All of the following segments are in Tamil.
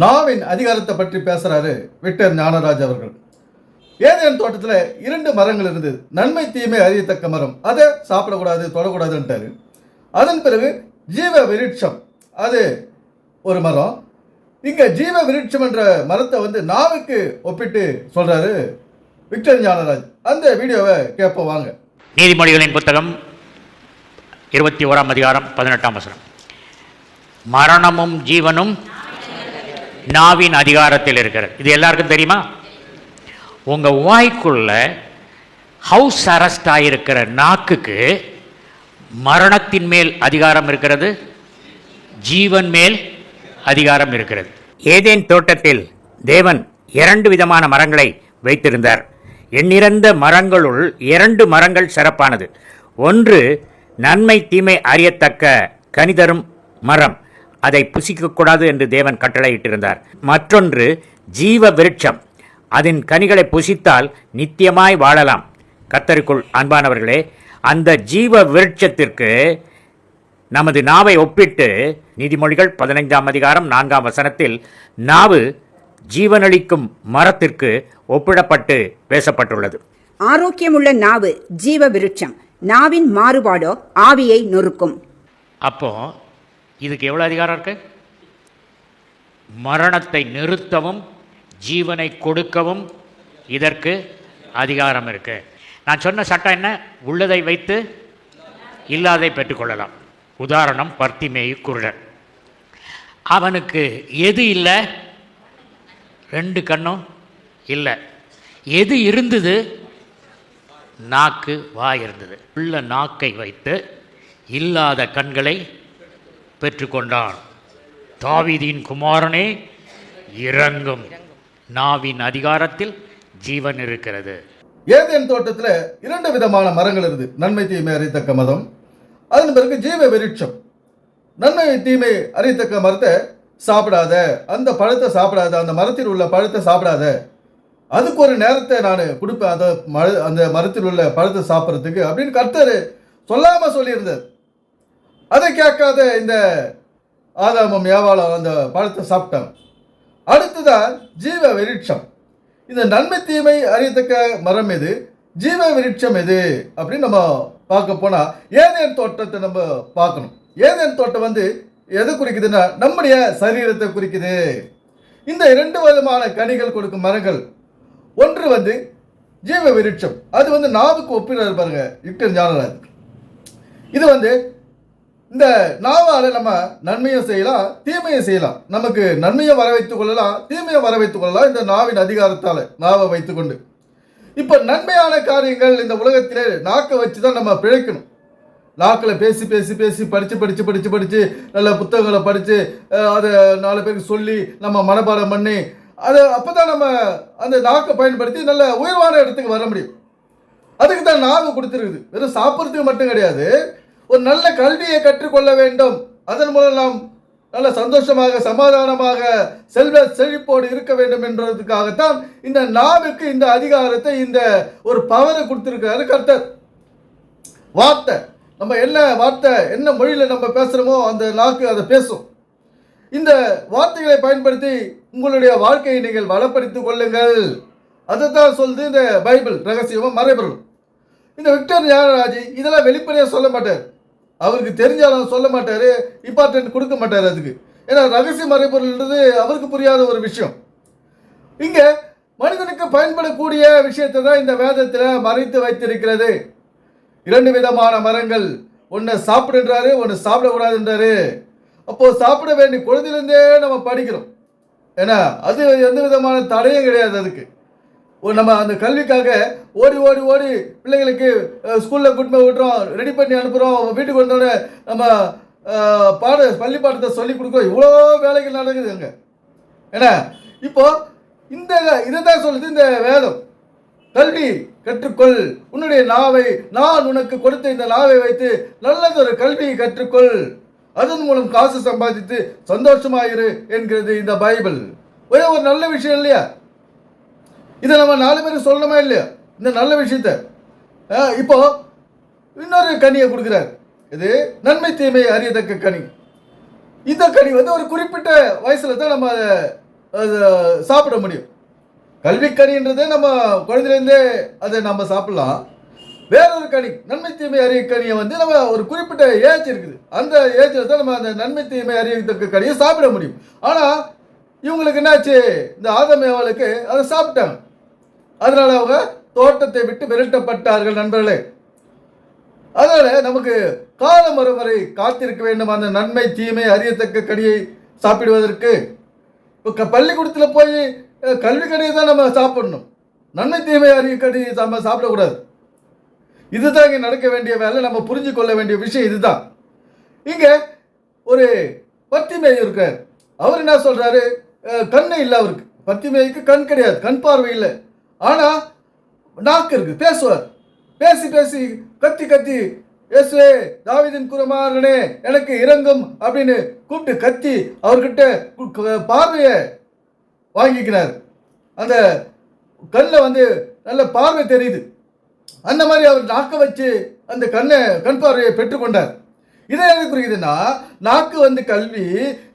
நாவின் அதிகாரத்தை பற்றி பேசுகிறாரு விக்டர் ஞானராஜ் அவர்கள். ஏதேன் தோட்டத்தில் இரண்டு மரங்கள் இருந்தது நன்மை தீமை அறியத்தக்க மரம். அதை சாப்பிடக்கூடாது தொடக்கூடாதுன்ட்டாரு அதன் பிறகு ஜீவ விருட்சம். அது ஒரு மரம். இங்கே ஜீவ விருட்சம் என்ற மரத்தை வந்து நாவுக்கு ஒப்பிட்டு சொல்கிறாரு விக்டர் ஞானராஜ். அந்த வீடியோவை கேட்போம் வாங்க. நீதிமொழிகளின் புத்தகம் இருபத்தி ஓராம் அதிகாரம் பதினெட்டாம் வசனம். மரணமும் ஜீவனும் நாவின் அதிகாரத்தில் இருக்கிறது. இது எல்லாருக்கும் தெரியுமா? உங்க வாய்க்குள்ள ஹவுஸ் அரெஸ்ட் ஆகியிருக்கிற நாக்குக்கு மரணத்தின் மேல் அதிகாரம் இருக்கிறது ஜீவன் மேல் அதிகாரம் இருக்கிறது. ஏதேன் தோட்டத்தில் தேவன் இரண்டு விதமான மரங்களை வைத்திருந்தார். எண்ணிறந்த மரங்களுள் இரண்டு மரங்கள் சிறப்பானது. ஒன்று நன்மை தீமை அறியத்தக்க கனிதரும் மரம். அதை புசிக்கக்கூடாது என்று தேவன் கட்டளையிட்டிருந்தார். மற்றொன்று ஜீவ விருட்சம். அதன் கனிகளை புசித்தால் நித்தியமாய் வாழலாம். கத்தருக்குள் அன்பானவர்களே அந்த ஜீவ விருட்சத்திற்கு நமது நாவை ஒப்பிட்டு நீதிமொழிகள் பதினைந்தாம் அதிகாரம் நான்காம் வசனத்தில் நாவு ஜீவனளிக்கும் மரத்திற்கு ஒப்பிடப்பட்டு பேசப்பட்டுள்ளது. ஆரோக்கியமுள்ள நாவு ஜீவ விருட்சம். நாவின் மாறுபாடோ ஆவியை நொறுக்கும். அப்போ இதுக்கு எவ்வளோ அதிகாரம் இருக்கு? மரணத்தை நிறுத்தவும் ஜீவனை கொடுக்கவும் இதற்கு அதிகாரம் இருக்கு. நான் சொன்ன சட்டம் என்ன? உள்ளதை வைத்து இல்லாதை பெற்றுக்கொள்ளலாம் உதாரணம் பர்த்திமேயு குருடர் அவனுக்கு எது இல்லை? ரெண்டு கண்ணும் இல்லை. எது இருந்தது? நாக்கு வாய் இருந்தது. உள்ள நாக்கை வைத்து இல்லாத கண்களை பெற்றுக்கொண்டான் தாவீதின் குமாரனே இறங்கும். நாவின் அதிகாரத்தில் ஜீவன் இருக்கிறது. ஏதேன் தோட்டத்தில் இரண்டு விதமான மரங்கள் இருக்குது. நன்மை தீமை அறித்தக்க மதம். அதன் பிறகு ஜீவ விருட்சம். நன்மை தீமை அறித்தக்க மரத்தை சாப்பிடாத அந்த பழத்தை சாப்பிடாத அந்த மரத்தில் உள்ள பழத்தை சாப்பிடாத. அதுக்கு ஒரு நேரத்தை நான் கொடுப்பேன். அந்த மர அந்த மரத்தில் உள்ள பழத்தை சாப்பிட்றதுக்கு அப்படின்னு கர்த்தர் சொல்லாமல் சொல்லியிருந்தார். அதை கேட்காத இந்த ஆதாமம் ஏவாளம் அந்த பழத்தை சாப்பிட்டான் அடுத்ததான் ஜீவ விருட்சம். இந்த நன்மை தீமை அறியத்தக்க மரம் எது? ஜீவ விருட்சம் எது? அப்படின்னு நம்ம பார்க்க போனால் ஏதேன் தோட்டத்தை நம்ம பார்க்கணும். ஏதேன் தோட்டம் வந்து எதை குறிக்குதுன்னா நம்முடைய சரீரத்தை குறிக்குது. இந்த இரண்டு விதமான கனிகள் கொடுக்கும் மரங்கள். ஒன்று வந்து ஜீவ விருட்சம். அது வந்து நாவுக்கு ஒப்பிடுறாரு பாருங்க விக்டர் ஞானராஜ். இது வந்து இந்த நாவால நம்ம நன்மையும் செய்யலாம் தீமையும் செய்யலாம். நமக்கு நன்மையை வர வைத்துக் கொள்ளலாம் தீமையை வர வைத்துக் கொள்ளலாம் இந்த நாவின் அதிகாரத்தால நாவை வைத்துக்கொண்டு. இப்போ நன்மையான காரியங்கள் இந்த உலகத்திலே நாக்கை வச்சு தான் நம்ம பிழைக்கணும். நாக்கில் பேசி பேசி பேசி படித்து படித்து படித்து படித்து நல்ல புத்தகங்களை படித்து அதை நாலு பேருக்கு சொல்லி நம்ம மனப்பாடம் பண்ணி அது அப்போ தான் நம்ம அந்த நாக்கை பயன்படுத்தி நல்ல உயர்வான இடத்துக்கு வர முடியும். அதுக்கு தான் நாவு கொடுத்துருக்குது. வெறும் சாப்பிட்றதுக்கு மட்டும் கிடையாது ஒரு நல்ல கல்வியை கற்றுக்கொள்ள வேண்டும். அதன் மூலம் நாம் நல்ல சந்தோஷமாக சமாதானமாக செல்வ செழிப்போடு இருக்க வேண்டும் என்றதுக்காகத்தான் இந்த நாவுக்கு இந்த அதிகாரத்தை இந்த ஒரு பவரை கொடுத்துருக்காரு கர்த்தர். வார்த்தை. நம்ம என்ன வார்த்தை என்ன மொழியில் நம்ம பேசுகிறோமோ அந்த நாக்கு அதை பேசும். இந்த வார்த்தைகளை பயன்படுத்தி உங்களுடைய வாழ்க்கையை நீங்கள் வளப்படுத்திக் கொள்ளுங்கள். அதை தான் சொல்லுது இந்த பைபிள் ரகசியமும் மறைபொருள் இந்த விக்டர் ஞானராஜி இதெல்லாம் வெளிப்படையாக சொல்ல மாட்டார். அவருக்கு தெரிஞ்சாலும் சொல்ல மாட்டார் இம்பார்ட்டன்ட் கொடுக்க மாட்டார் அதுக்கு. ஏன்னா ரகசிய மறைபொருள்ன்றது அவருக்கு புரியாத ஒரு விஷயம். இங்கே மனிதனுக்கு பயன்படக்கூடிய விஷயத்தை தான் இந்த வேதத்தில் மறைத்து வைத்திருக்கிறது. இரண்டு விதமான மரங்கள். ஒன்று சாப்பிடுன்றாரு ஒன்று சாப்பிடக்கூடாதுன்றாரு. அப்போது சாப்பிட வேண்டிய குழந்தையிலேருந்தே நம்ம படிக்கிறோம். ஏன்னா அது எந்த விதமான தடையும் கிடையாது அதுக்கு. நம்ம அந்த கல்விக்காக ஓடி ஓடி ஓடி பிள்ளைங்களுக்கு ஸ்கூலில் கூட்டு போய் விட்டுறோம் ரெடி பண்ணி அனுப்புகிறோம் வீட்டுக்கு வந்தோடனே நம்ம பாட பள்ளி பாடத்தை சொல்லி கொடுக்குறோம். இவ்வளோ வேலைகள் நடக்குது அங்கே. ஏன்னா இப்போது இந்த இதை தான் சொல்லுது இந்த வேதம். கல்வி கற்றுக்கொள். உன்னுடைய நாவை நான் உனக்கு கொடுத்த இந்த நாவை வைத்து நல்லதொரு கல்வியை கற்றுக்கொள். அதன் மூலம் காசு சம்பாதித்து சந்தோஷமாயிரு என்கிறது இந்த பைபிள். ஒரே ஒரு நல்ல விஷயம் இல்லையா? இதை நம்ம நாலு பேருக்கு சொல்லணுமா இல்லையா? இந்த நல்ல விஷயத்த. இப்போ இன்னொரு கனியை கொடுக்குறார். இது நன்மை தீமை அறியத்தக்க கனி. இந்த கனி வந்து ஒரு குறிப்பிட்ட வயசுல தான் நம்ம அதை சாப்பிட முடியும். கல்விக்கனின்றதை நம்ம குழந்தையிலேருந்தே அதை நம்ம சாப்பிடலாம். வேறொரு கனி நன்மை தீமை அறிய கனியை வந்து நம்ம ஒரு குறிப்பிட்ட ஏஜ் இருக்குது. அந்த ஏஜில் தான் நம்ம அந்த நன்மை தீமை அறியத்தக்க கனியை சாப்பிட முடியும். ஆனால் இவங்களுக்கு என்னாச்சு? இந்த ஆதமேவாளுக்கு அதை சாப்பிட்டாங்க. அதனால அவங்க தோட்டத்தை விட்டு விரட்டப்பட்டார்கள் நண்பர்களே. அதனால நமக்கு காலம் வரும் வரை காத்திருக்க வேண்டும் அந்த நன்மை தீமை அறியத்தக்க கடியை சாப்பிடுவதற்கு. இப்போ க பள்ளிக்கூடத்தில் போய் கல்வி கடியை தான் நம்ம சாப்பிடணும். நன்மை தீமை அறிய கடியை நம்ம சாப்பிடக்கூடாது. இதுதான் இங்கே நடக்க வேண்டிய வேலை நம்ம புரிஞ்சு கொள்ள வேண்டிய விஷயம் இதுதான். இங்கே ஒரு பத்திமேய் இருக்கார். அவர் என்ன சொல்கிறாரு கண்ணு இல்லை அவருக்கு பத்திமேய்க்கு கண் கிடையாது கண் பார்வை இல்லை. ஆனால் நாக்கு இருக்கு. பேசுவார். பேசி பேசி கத்தி கத்தி இயேசுவே தாவிதின் குரமாரனே எனக்கு இறங்கும் அப்படின்னு கூப்பிட்டு கத்தி அவர்கிட்ட பார்வையை வாங்கிக்கிறார் அந்த கண்ணில் வந்து நல்ல பார்வை தெரியுது. அந்த மாதிரி அவர் நாக்கை வச்சு அந்த கண்ணை கண் பார்வையை பெற்றுக்கொண்டார் இதை என்ன புரியுதுன்னா நாக்கு வந்து கல்வி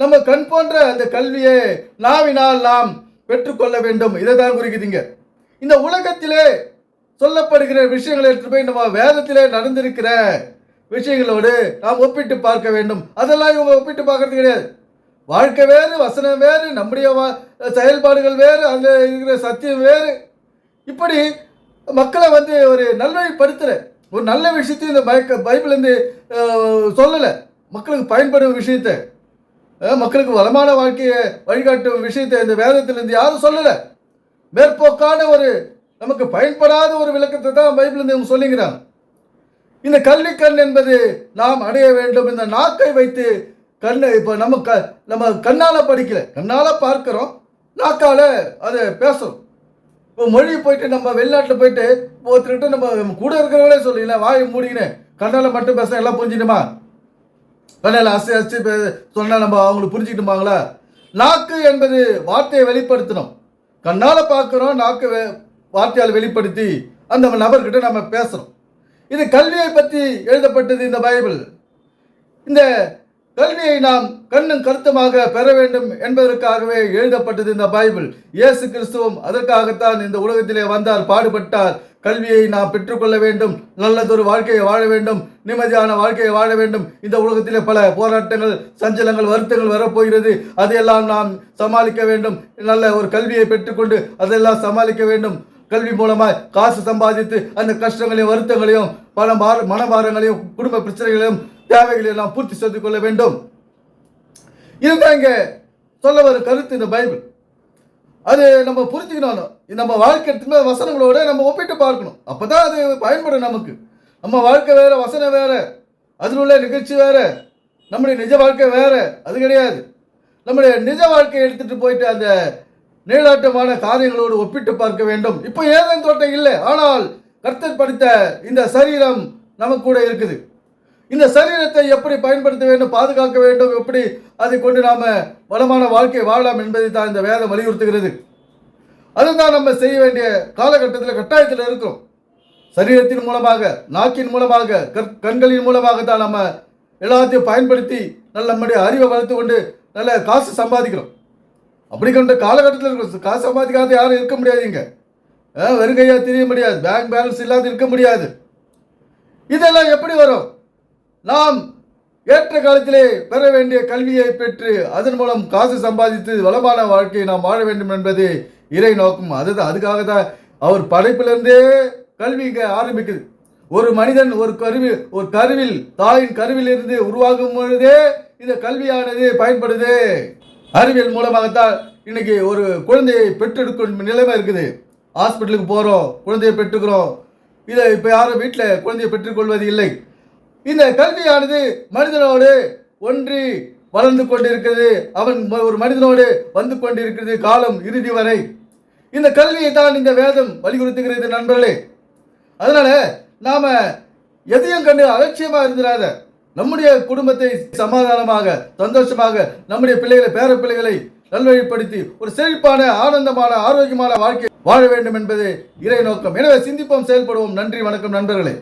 நம்ம கண் போன்ற அந்த கல்வியை நாவினால் நாம் பெற்றுக்கொள்ள வேண்டும். இதை தான் குறிக்குதுங்க இந்த உலகத்திலே சொல்லப்படுகிற விஷயங்களை எடுத்து போய் நம்ம வேதத்திலே நடந்திருக்கிற விஷயங்களோடு நாம் ஒப்பிட்டு பார்க்க வேண்டும். அதெல்லாம் இவங்க ஒப்பிட்டு பார்க்கறது கிடையாது. வாழ்க்கை வேறு வசனம் வேறு நம்முடைய வா- செயல்பாடுகள் வேறு அதில் இருக்கிற சத்தியம் வேறு. இப்படி மக்களை வந்து ஒரு நல்வழிப்படுத்துகிற ஒரு நல்ல விஷயத்தையும் இந்த பயக்க பைபிள்லேருந்து சொல்லலை. மக்களுக்கு பயன்படும் விஷயத்தை மக்களுக்கு வளமான வாழ்க்கையை வழிகாட்டும் விஷயத்தை இந்த வேதத்திலிருந்து யாரும் சொல்லலை. மேற்போக்கான ஒரு நமக்கு பயன்படாத ஒரு விளக்கத்தை தான் பைபிள் இவங்க சொல்லிங்கிறாங்க இந்த கல்வி கண் என்பது நாம் அடைய வேண்டும். இந்த நாக்கை வைத்து கண்ணை இப்போ நம்ம க நம்ம கண்ணால் படிக்கல. கண்ணால் பார்க்குறோம். நாக்கால் அதை பேசுகிறோம் இப்போ மொழி போயிட்டு நம்ம வெளிநாட்டில் போயிட்டு ஒருத்தர்கிட்ட நம்ம நம்ம கூட இருக்கிறவங்களே சொல்லிங்களேன் வாயை மூடிக்கினேன் கண்ணால் மட்டும் பேச எல்லாம் புரிஞ்சிடுமா கண்ணால் அசை அசை சொன்னால் நம்ம அவங்களுக்கு புரிஞ்சுக்கிட்டுமாங்களா? நாக்கு என்பது வார்த்தையை வெளிப்படுத்தணும். கண்ணால் பார்க்குறோம் நாக்கு வார்த்தையால் வெளிப்படுத்தி அந்த நபர்கிட்ட நம்ம பேசுகிறோம் இது கல்வியை பற்றி எழுதப்பட்டது இந்த பைபிள். இந்த கல்வியை நாம் கண்ணும் கருத்துமாக பெற வேண்டும் என்பதற்காகவே எழுதப்பட்டது இந்த பைபிள். இயேசு கிறிஸ்துவும் அதற்காகத்தான் இந்த உலகத்திலே வந்தார் பாடுபட்டார் கல்வியை நாம் பெற்றுக்கொள்ள வேண்டும். நல்லதொரு வாழ்க்கையை வாழ வேண்டும். நிம்மதியான வாழ்க்கையை வாழ வேண்டும். இந்த உலகத்திலே பல போராட்டங்கள் சஞ்சலங்கள் வருத்தங்கள் வரப்போகிறது. அதையெல்லாம் நாம் சமாளிக்க வேண்டும். நல்ல ஒரு கல்வியை பெற்றுக்கொண்டு அதெல்லாம் சமாளிக்க வேண்டும். கல்வி மூலமாக காசு சம்பாதித்து அந்த கஷ்டங்களையும் வருத்தங்களையும் பல பார மனபாரங்களையும் குடும்ப பிரச்சனைகளையும் தேவைகளையும் நாம் பூர்த்தி செய்து கொள்ள வேண்டும். இதுதான் இங்கே சொல்ல வரும் கருத்து இந்த பைபிள். அது நம்ம புரிஞ்சுக்கணும். நம்ம வாழ்க்கை எடுத்துமே வசனங்களோட நம்ம ஒப்பிட்டு பார்க்கணும். அப்போ தான் அது பயன்படும் நமக்கு. நம்ம வாழ்க்கை வேறு வசனம் வேற அதில் உள்ள நிகழ்ச்சி வேறு நம்முடைய நிஜ வாழ்க்கை வேறு அது கிடையாது. நம்முடைய நிஜ வாழ்க்கையை எடுத்துகிட்டு போயிட்டு அந்த நீளாட்டமான காரியங்களோடு ஒப்பிட்டு பார்க்க வேண்டும். இப்போ ஏதன் தோட்டம் இல்லை. ஆனால் கர்த்தர் படித்த இந்த சரீரம் நமக்கு கூட இருக்குது. இந்த சரீரத்தை எப்படி பயன்படுத்த வேண்டும் பாதுகாக்க வேண்டும் எப்படி அதை கொண்டு நாம் வளமான வாழ்க்கை வாழலாம் என்பதை தான் இந்த வேதம் வலியுறுத்துகிறது. அதுதான் நம்ம செய்ய வேண்டிய காலகட்டத்தில் கட்டாயத்தில் இருக்கும். சரீரத்தின் மூலமாக நாக்கின் மூலமாக கற் கண்களின் மூலமாக தான் நம்ம எல்லாத்தையும் பயன்படுத்தி நல்ல நம்முடைய அறிவை வளர்த்து கொண்டு நல்ல காசு சம்பாதிக்கிறோம். அப்படி கொண்ட காலகட்டத்தில் இருக்கிற காசு சம்பாதிக்காத யாரும் இருக்க முடியாதுங்க வெறுங்கையாக தெரிய முடியாது. பேங்க் பேலன்ஸ் இல்லாத இருக்க முடியாது. இதெல்லாம் எப்படி வரும்? நாம் ஏற்ற காலத்திலே பெற வேண்டிய கல்வியை பெற்று அதன் மூலம் காசு சம்பாதித்து வளமான வாழ்க்கையை நாம் வாழ வேண்டும் என்பது இறை நோக்கம் அதுதான் அதுக்காக தான் அவர் படைப்பிலிருந்தே கல்வி இங்கே ஆரம்பிக்குது. ஒரு மனிதன் ஒரு கருவி ஒரு கருவில் தாயின் கருவில் இருந்து உருவாகும் பொழுதே இந்த கல்வியானது பயன்படுது. அறிவியல் மூலமாகத்தான் இன்னைக்கு ஒரு குழந்தையை பெற்றெடுக்கும் நிலைமை இருக்குது. ஹாஸ்பிட்டலுக்கு போகிறோம் குழந்தையை பெற்றுக்கிறோம். இதை இப்போ யாரும் வீட்டில் குழந்தையை பெற்றுக்கொள்வது இல்லை இந்த கல்வியானது மனிதனோடு ஒன்றி வளர்ந்து கொண்டிருக்கிறது. அவன் ம- ஒரு மனிதனோடு வந்து கொண்டிருக்கிறது காலம் இறுதி வரை. இந்த கல்வியை தான் இந்த வேதம் வலியுறுத்துகிறது நண்பர்களே. அதனால நாம எதையும் கண்டு அலட்சியமா இருந்துடாத நம்முடைய குடும்பத்தை சமாதானமாக சந்தோஷமாக நம்முடைய பிள்ளைகளை பேர பிள்ளைகளை நல்வழிப்படுத்தி ஒரு செழிப்பான ஆனந்தமான ஆரோக்கியமான வாழ்க்கை வாழ வேண்டும் என்பது இறை நோக்கம் எனவே சிந்திப்போம் செயல்படுவோம். நன்றி வணக்கம் நண்பர்களே.